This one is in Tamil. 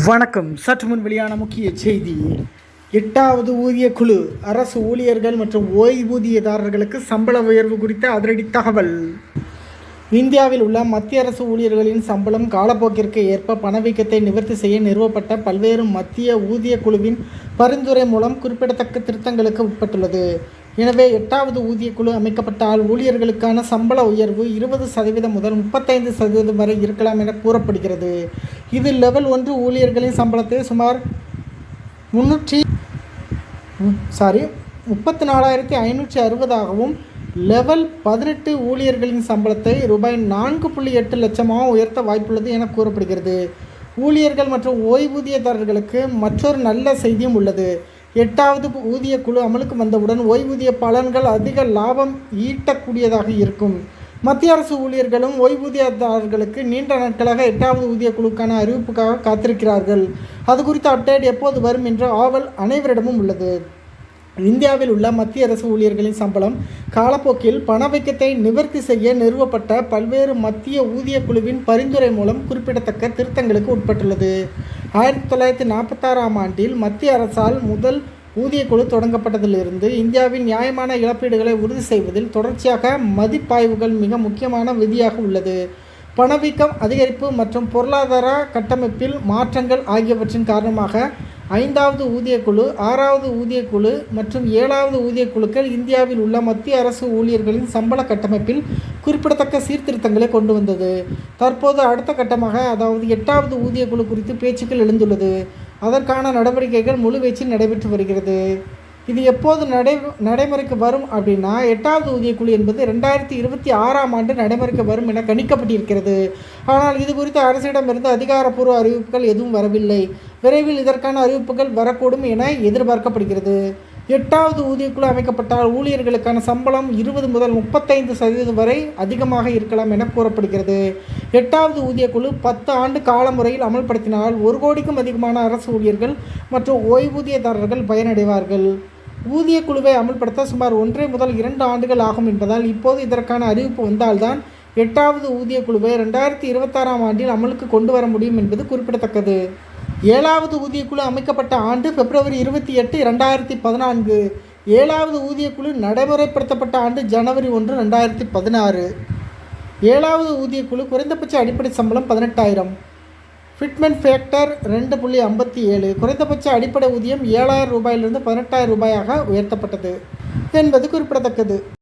வணக்கம். சற்று முன் வெளியான முக்கிய செய்தி. எட்டாவது ஊதிய குழு அரசு ஊழியர்கள் மற்றும் ஓய்வூதியதாரர்களுக்கு சம்பள உயர்வு குறித்த அதிரடி தகவல். இந்தியாவில் உள்ள மத்திய அரசு ஊழியர்களின் சம்பளம் காலப்போக்கிற்கு ஏற்ப பணவீக்கத்தை நிவர்த்தி செய்ய நிறுவப்பட்ட பல்வேறு மத்திய ஊதிய குழுவின் பரிந்துரை மூலம் குறிப்பிடத்தக்க திருத்தங்களுக்கு உட்பட்டுள்ளது. எனவே எட்டாவது ஊதிய குழு அமைக்கப்பட்டால் ஊழியர்களுக்கான சம்பள உயர்வு இருபது சதவீதம் முதல் முப்பத்தைந்து சதவீதம் வரை இருக்கலாம் என கூறப்படுகிறது. இது லெவல் ஒன்று ஊழியர்களின் சம்பளத்தை சுமார் முன்னூற்றி சாரி முப்பத்தி நாலாயிரத்தி ஐநூற்றி அறுபதாகவும் லெவல் பதினெட்டு ஊழியர்களின் சம்பளத்தை ரூபாய் நான்கு புள்ளி எட்டு லட்சமாக உயர்த்த வாய்ப்புள்ளது என கூறப்படுகிறது. ஊழியர்கள் மற்றும் ஓய்வூதியதாரர்களுக்கு மற்றொரு நல்ல செய்தியும் உள்ளது. எட்டாவது ஊதிய குழு அமலுக்கு வந்தவுடன் ஓய்வூதிய பலன்கள் அதிக லாபம் ஈட்டக்கூடியதாக இருக்கும். மத்திய அரசு ஊழியர்களும் ஓய்வூதியதாரர்களுக்கு நீண்ட நாட்களாக எட்டாவது ஊதிய குழுக்கான அறிவிப்புக்காக காத்திருக்கிறார்கள். அது குறித்த அப்டேட் எப்போது வரும் என்ற ஆவல் அனைவரிடமும் உள்ளது. இந்தியாவில் உள்ள மத்திய அரசு ஊழியர்களின் சம்பளம் காலப்போக்கில் பணவீக்கத்தை நிவர்த்தி செய்ய நிறுவப்பட்ட பல்வேறு மத்திய ஊதிய குழுவின் பரிந்துரை மூலம் குறிப்பிடத்தக்க திருத்தங்களுக்கு உட்பட்டுள்ளது. ஆயிரத்தி தொள்ளாயிரத்தி நாற்பத்தாறாம் ஆண்டில் மத்திய அரசால் முதல் ஊதிய குழு தொடங்கப்பட்டதிலிருந்து இந்தியாவின் நியாயமான இழப்பீடுகளை உறுதி செய்வதில் தொடர்ச்சியாக மதிப்பாய்வுகள் மிக முக்கியமான விதியாக உள்ளது. பணவீக்கம் அதிகரிப்பு மற்றும் பொருளாதார கட்டமைப்பில் மாற்றங்கள் ஆகியவற்றின் காரணமாக ஐந்தாவது ஊதியக்குழு ஆறாவது ஊதியக்குழு மற்றும் ஏழாவது ஊதியக்குழுக்கள் இந்தியாவில் உள்ள மத்திய அரசு ஊழியர்களின் சம்பள கட்டமைப்பில் குறிப்பிடத்தக்க சீர்திருத்தங்களை கொண்டு வந்தது. தற்போது அடுத்த கட்டமாக அதாவது எட்டாவது ஊதியக்குழு குறித்து பேச்சுக்கள் எழுந்துள்ளது. அதற்கான நடவடிக்கைகள் முழுவீச்சில் நடைபெற்று வருகிறது. இது எப்போது நடை நடைமுறைக்கு வரும் அப்படின்னா எட்டாவது ஊதியக்குழு என்பது ரெண்டாயிரத்தி இருபத்தி ஆறாம் ஆண்டு நடைமுறைக்கு வரும் என கணிக்கப்பட்டிருக்கிறது. ஆனால் இது குறித்து அரசிடமிருந்து அதிகாரப்பூர்வ அறிவிப்புகள் எதுவும் வரவில்லை. விரைவில் இதற்கான அறிவிப்புகள் வரக்கூடும் என எதிர்பார்க்கப்படுகிறது. எட்டாவது ஊதியக்குழு அமைக்கப்பட்டால் ஊழியர்களுக்கான சம்பளம் இருபது முதல் முப்பத்தைந்து சதவீதம் வரை அதிகமாக இருக்கலாம் என கூறப்படுகிறது. எட்டாவது ஊதியக்குழு பத்து ஆண்டு காலமுறையில் அமல்படுத்தினால் ஒரு கோடிக்கும் அதிகமான அரசு ஊழியர்கள் மற்றும் ஓய்வூதியதாரர்கள் பயனடைவார்கள். ஊதிய குழுவை அமல்படுத்த சுமார் ஒன்றே முதல் இரண்டு ஆண்டுகள் ஆகும் என்பதால் இப்போது இதற்கான அறிவிப்பு வந்தால்தான் எட்டாவது ஊதிய குழுவை ரெண்டாயிரத்தி இருபத்தாறாம் ஆண்டில் அமலுக்கு கொண்டு வர முடியும் என்பது குறிப்பிடத்தக்கது. ஏழாவது ஊதியக்குழு அமைக்கப்பட்ட ஆண்டு பிப்ரவரி இருபத்தி எட்டு ரெண்டாயிரத்தி பதினான்கு. ஏழாவது ஊதியக்குழு நடைமுறைப்படுத்தப்பட்ட ஆண்டு ஜனவரி ஒன்று ரெண்டாயிரத்தி பதினாறு. ஏழாவது ஊதியக்குழு குறைந்தபட்ச அடிப்படை சம்பளம் பதினெட்டாயிரம். ஃபிட்மெண்ட் ஃபேக்டர் ரெண்டு புள்ளி ஐம்பத்தி ஏழு. குறைந்தபட்ச அடிப்படை ஊதியம் ஏழாயிரம் ரூபாயிலிருந்து பதினெட்டாயிரம் ரூபாயாக உயர்த்தப்பட்டது என்பது குறிப்பிடத்தக்கது.